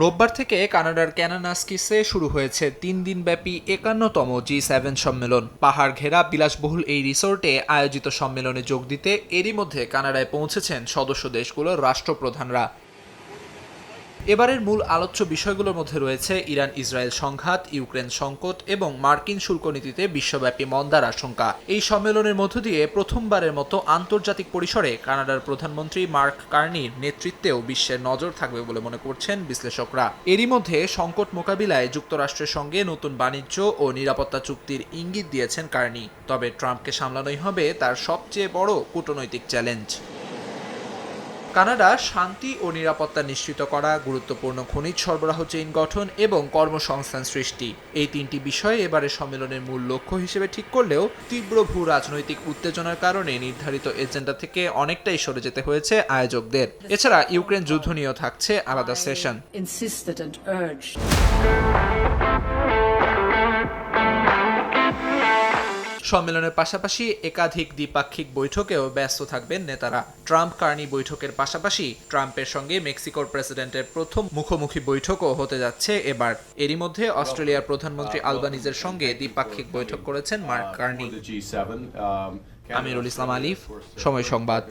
রোববার থেকে কানাডার ক্যানানাস্কিসে শুরু হয়েছে তিন দিনব্যাপী একান্নতম জি সেভেন সম্মেলন। পাহাড় ঘেরা বিলাসবহুল এই রিসোর্টে আয়োজিত সম্মেলনে যোগ দিতে এরই মধ্যে কানাডায় পৌঁছেছেন সদস্য দেশগুলোর রাষ্ট্রপ্রধানরা। এবারের মূল আলোচ্য বিষয়গুলোর মধ্যে রয়েছে ইরান ইসরায়েল সংঘাত, ইউক্রেন সংকট এবং মার্কিন শুল্ক নীতিতে বিশ্বব্যাপী মন্দার আশঙ্কা। এই সম্মেলনের মধ্য দিয়ে প্রথমবারের মতো আন্তর্জাতিক পরিসরে কানাডার প্রধানমন্ত্রী মার্ক কার্নির নেতৃত্বেও বিশ্বের নজর থাকবে বলে মনে করছেন বিশ্লেষকরা। এরই মধ্যে সংকট মোকাবিলায় যুক্তরাষ্ট্রের সঙ্গে নতুন বাণিজ্য ও নিরাপত্তা চুক্তির ইঙ্গিত দিয়েছেন কার্নি। তবে ট্রাম্পকে সামলানোই হবে তার সবচেয়ে বড় কূটনৈতিক চ্যালেঞ্জ। কানাডা শান্তি ও নিরাপত্তা নিশ্চিত করা, গুরুত্বপূর্ণ খনিজ সরবরাহ চেইন গঠন এবং কর্মসংস্থান সৃষ্টি। এই তিনটি বিষয় এবারে সম্মেলনের মূল লক্ষ্য হিসেবে ঠিক করলেও তীব্র ভূ রাজনৈতিক উত্তেজনার কারণে নির্ধারিত এজেন্ডা থেকে অনেকটাই সরে যেতে হয়েছে আয়োজকদের। এছাড়া ইউক্রেন যুদ্ধ নিয়েও থাকছে আলাদা সেশন। সম্মেলনের পাশাপাশি একাধিক দ্বিপাক্ষিক বৈঠকেও ব্যস্ত থাকবেন নেতারা। ট্রাম্প কার্নি বৈঠকের পাশাপাশি ট্রাম্পের সঙ্গে মেক্সিকোর প্রেসিডেন্টের প্রথম মুখোমুখি বৈঠকও হতে যাচ্ছে এবার। এরই মধ্যে অস্ট্রেলিয়ার প্রধানমন্ত্রী আলবানিজের সঙ্গে দ্বিপাক্ষিক বৈঠক করেছেন Mark Carney. For the G7. Um, Amirul Islam Alif Somoy Sangbad.